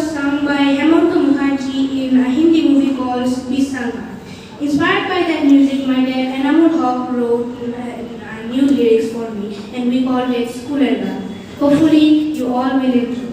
was sung by Hemant Mukherjee in a Hindi movie called Bisanga. Inspired by that music, my dad and Amur Hawk wrote uh, new lyrics for me and we called it School and Hopefully you all will enjoy.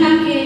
থাকে।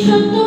있었던